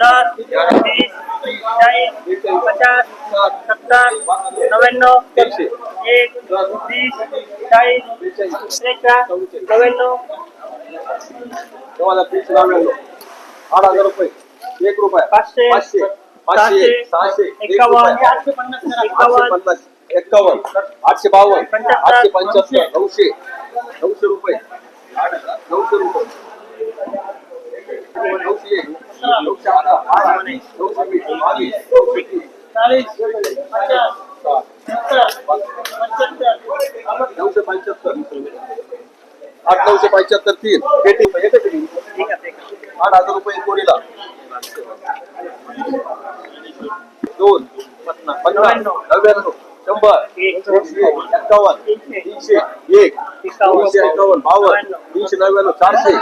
दस वीस चाळीस पचास सत्तर नव्याण्णव एक हज़ार तीनशे नव्याण्णव आठ हज़ार रुपये. एक रुपया. पाचशे पाचशे. पाचशे सहाशे एक एकावन्न रुपया. आठशे पन्नास. एक्कावन्न आठशे बावन्न. आठशे पंच्याहत्तर. नऊशे. नऊशे रुपये. नऊशे रुपये. नऊशे एक. चाळीस पचास सत्तर पंच्याहत्तर. तीन आठ हज़ार रुपये कोणीला दोन, पन्नास. नव्याण्णव. शंभर. एक्कावन्न. तीनशे. तीनशे. एक. दोनशे एक्कावन्न. बावन्न. तीनशे नव्याण्णव. चारशे.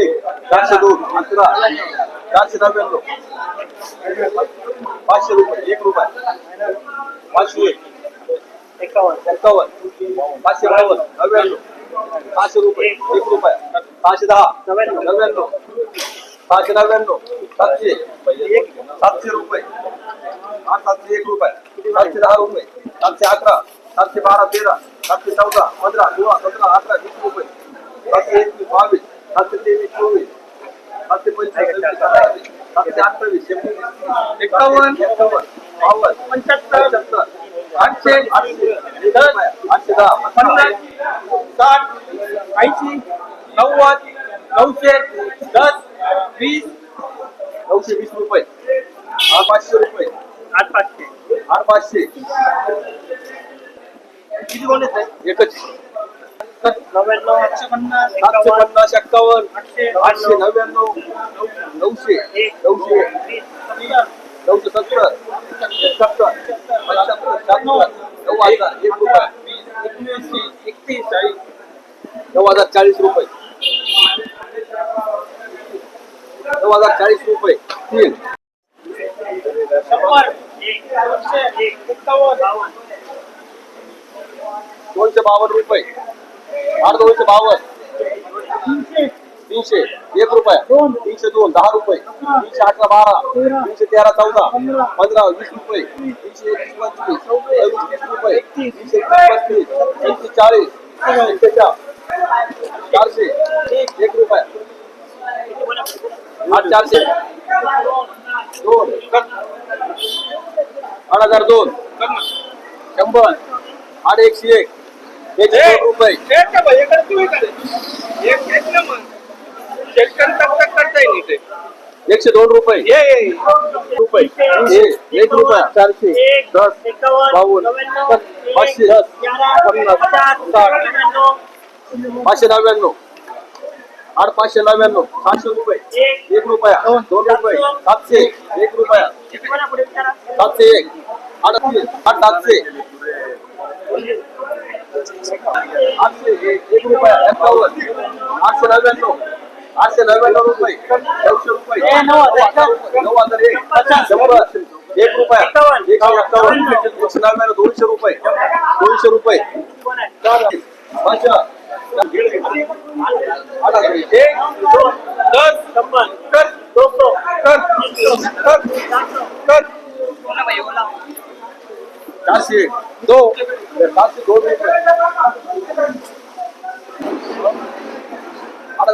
एक. चारशे दोन. अकरा. चारशे नव्याण्णव पाचशे रुपये एक रुपये। पाचशे एक। एकावन्न एक्कावन्न पाचशे बावन्न नव्याण्णव सहाशे रुपये एक रुपया। सहाशे दहा नव्याण्णव. नव्याण्णव सहाशे नव्याण्णव सातशे सातशे रुपये। हा सातशे एक रुपये। सातशे दहा रुपये। सातशे अकरा सातशे बारा तेरा सातशे चौदा पंधरा सोळा सतरा अठरा वीस रुपये। सातशे एकवीस बावीस। सातशे तेवीस चोवीस सव्वीस, सत्तावीस एकावन्न बावन्न पंच्याहत्तर आठशे आठशे आठशे दहा पन्नास साठ ऐंशी नव्वद नऊशे दस वीस नऊशे वीस रुपये आठ पाचशे. रुपये आठ पाचशे. आठ पाचशे किती कोण येत आहे एकच. नव्याण्णव आठशे पन्नास सातशे पन्नास एक्कावन्न आठशे आठशे नव्याण्णव नऊशे नऊशे सत्तर सत्तर पंच्याहत्तर शहात्तर नऊ हज़ार एक रुपया. एकवीस एकतीस चाळीस. नऊ हज़ार चाळीस रुपये. नऊ हज़ार चाळीस रुपये तीन शंभर एक दोनशे एक एकावन्न बावन्न दोनशे बावन्न रुपये आठ दोनशे बावन्न. तीनशे एक रुपया. तीनशे दोन दहा रुपये. तीनशे अठरा बारा. तीनशे तेरा चौदा. पंधरा वीस रुपये. तीनशे एकवीस पंचवीस. सव्वीस तीस रुपये. तीनशे एकवीस पस्तीस. चाळीस. एकशे चारशे. एक रुपया. आठ चारशे. दोन. आठ हज़ार दोन. शंभर. आठ एकशे एक. एकशे दोन रुपये। एकशे दोन रुपये। रुपये। हे, एक रुपया। चारशे एक दस बावन्न एक, पाचशे दस पन्नास साठ पाचशे नव्याण्णव। आठ पाचशे नव्याण्णव। सहाशे रुपये। एक एक रुपया। दोन रुपये। सातशे। एक रुपया। सातशे एक। आठ तीन आठ सातशे। आठशे एक एक आठशे रुपये नऊशे रुपये हज़ार एक. शंभर एक रुपया रुपये रुपये आठ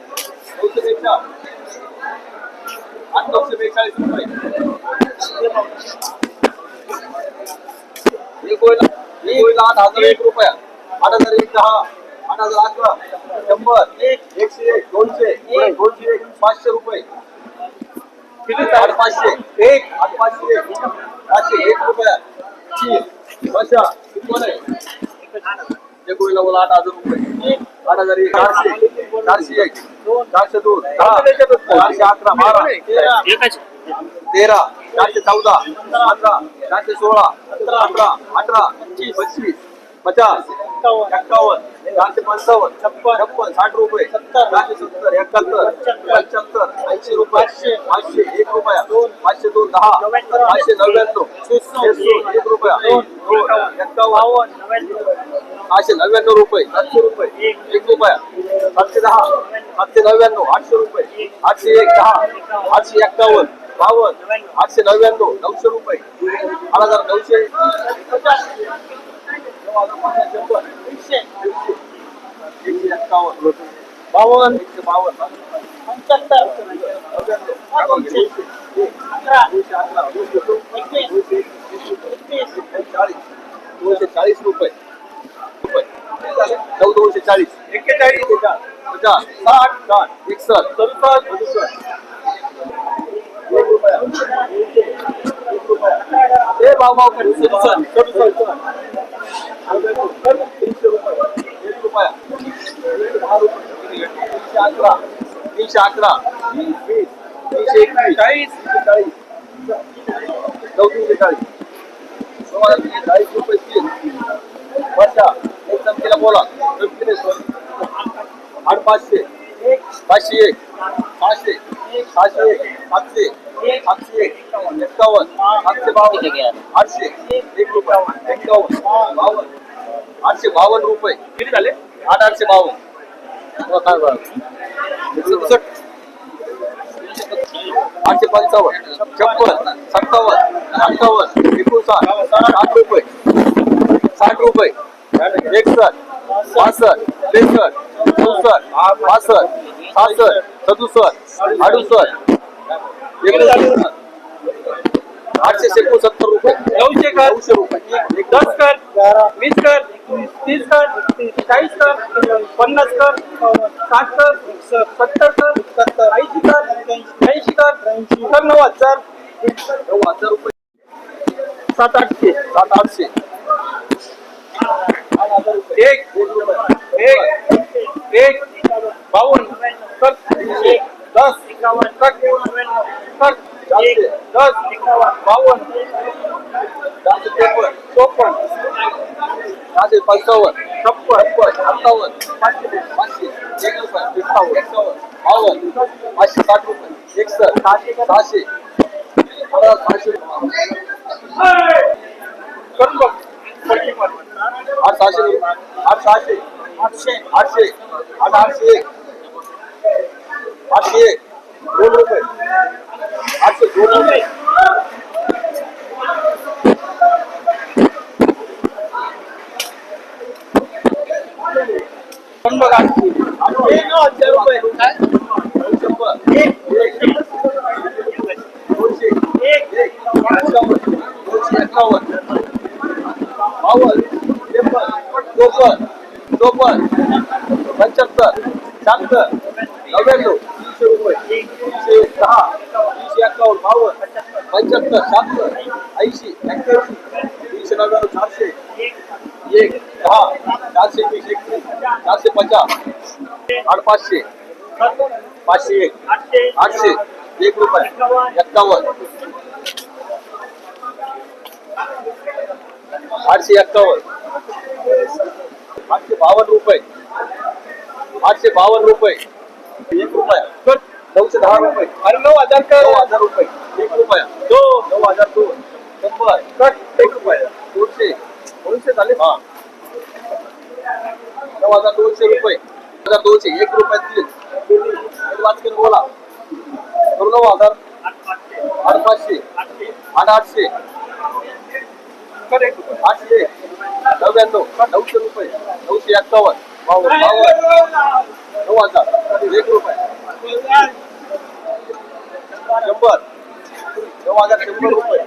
नऊशे बेचाळीस आठ नऊशे बेचाळीस रुपये एक होईल एक होईल आठ हजार एक रुपया. आठ हजार एक दहा आठ हजार अकरा शंभर एक एकशे एक दोनशे एक दोनशे एक पाचशे रुपये. किती आठ पाचशे. एक आठ पाचशे एक. पाचशे एक रुपया. तीन बशा किती पण आहे एक होईल आठ हजार रुपये. एक चारशे एक चारशे दोन चारशे अकरा बारा तेरा तेरा चारशे चौदा अठरा चारशे सोळा अठरा अठरा पंचवीस पचास एक्कावन्न चारशे पंचावन्न छप्पन छप्पन साठ रुपये चारशे सत्तर एकाहत्तर पंच्याहत्तर ऐंशी रुपये पाचशे एक रुपया पाचशे दोन दहा पाचशे नव्याण्णव एक रुपया दोन एक्कावन्न सहाशे नव्याण्णव रुपये सातशे रुपये एक रुपया. सातशे दहा सातशे नव्याण्णव आठशे रुपये. आठशे एक दहा आठशे एक्कावन्न बावन्न आठशे नव्याण्णव नऊशे रुपये. आठ हजार नऊशे. एकशे एक्कावन्न. बावन्न. एकशे बावन्न. नव्याण्णव चाळीस. दोनशे चाळीस रुपये. नऊ साठ साठ एकसष्ट सदुसष्ट सदुसष्ट रुपया अकरा तीनशे अकरा वीस रुपये तीन वर्षा एक संख्येला बोला. आठ पाचशे. पाचशे एक. पाचशे. सहाशे एक. सातशे. सातशे एक. एक्कावन्न सातशे बावन्न. आठशे. एक रुपये एक्कावन्न बावन्न. आठशे बावन्न रुपये. किती झाले? आठ आठशे बावन्न. सदुसष्ट आठशे पंचावन्न. छप्पन. सत्तावन्न. अठ्ठावन्न. एकोणसाठ साठ रुपये साठ रुपये एकसष्ट पासष्ट त्रेसष्ट चौसष्ट पासष्ट सहासष्ट सदुसष्ट अडुसष्ट एकोणसाठ आठशे एकोणसत्तर रुपये. नऊशे कर. नऊशे रुपये. दस कर. वीस कर. तीस कर. चाळीस कर. पन्नास कर. साठ कर. सत्तर कर. ऐंशी कर. ऐंशी कर. कर नऊ हजार नऊ हजार रुपये. सात आठशे एक दस बावन्न चारशे त्रेपन्न चोपन्न चारशे पंचावन्न छप्पन अठ्ठावन्न पाचशे पाचशे एक रुपये एकावन्न एकावन्न बावन्न पाचशे साठ रुपये एकसष्ट सहाशे सहाशे सहाशे. आठ सहाशे आठ सहाशे आठशे आठशे आठ आठशे एक आठशे एक दोन रुपये आठशे दोन रुपये करून बघ आणखी. रुपये शंभर एक दोनशे एक एक पंचावन्न दोनशे एक्कावन्न बावन्न त्रेपन्न चोपन्न चोपन्न पंच्याहत्तर शहात्तर नव्याण्णव तीनशे रुपये तीनशे दहा तीनशे एक्कावन्न बावन्न पंच्याहत्तर शहात्तर ऐंशी एक्क्याऐंशी तीनशे नव्याण्णव चारशे एक दहा चारशे वीस एकवीस चारशे पचास आठ पाचशे पाचशे एक. आठशे. एक रुपये. एक्कावन्न. आठशे एक्कावन्न. आठशे बावन्न रुपये. आठशे बावन्न रुपये. एक रुपया. नऊशे दहा रुपये. अरे नऊ हजार कर. नऊ हजार रुपये. एक रुपया. दो नऊ हजार दोन. शंभर. कट. एक रुपया. दोनशे. दोनशे झाले. हा. नऊ हजार दोनशे रुपये. दोनशे एक रुपये वाचकेन बोला नऊ हजार आठ पाचशे आठ आठशे आठशे नव्याण्णव नऊशे रुपये नऊशे एकावन्न बावन बावन नऊ हजार एक रुपये शंभर नऊ हजार शंभर रुपये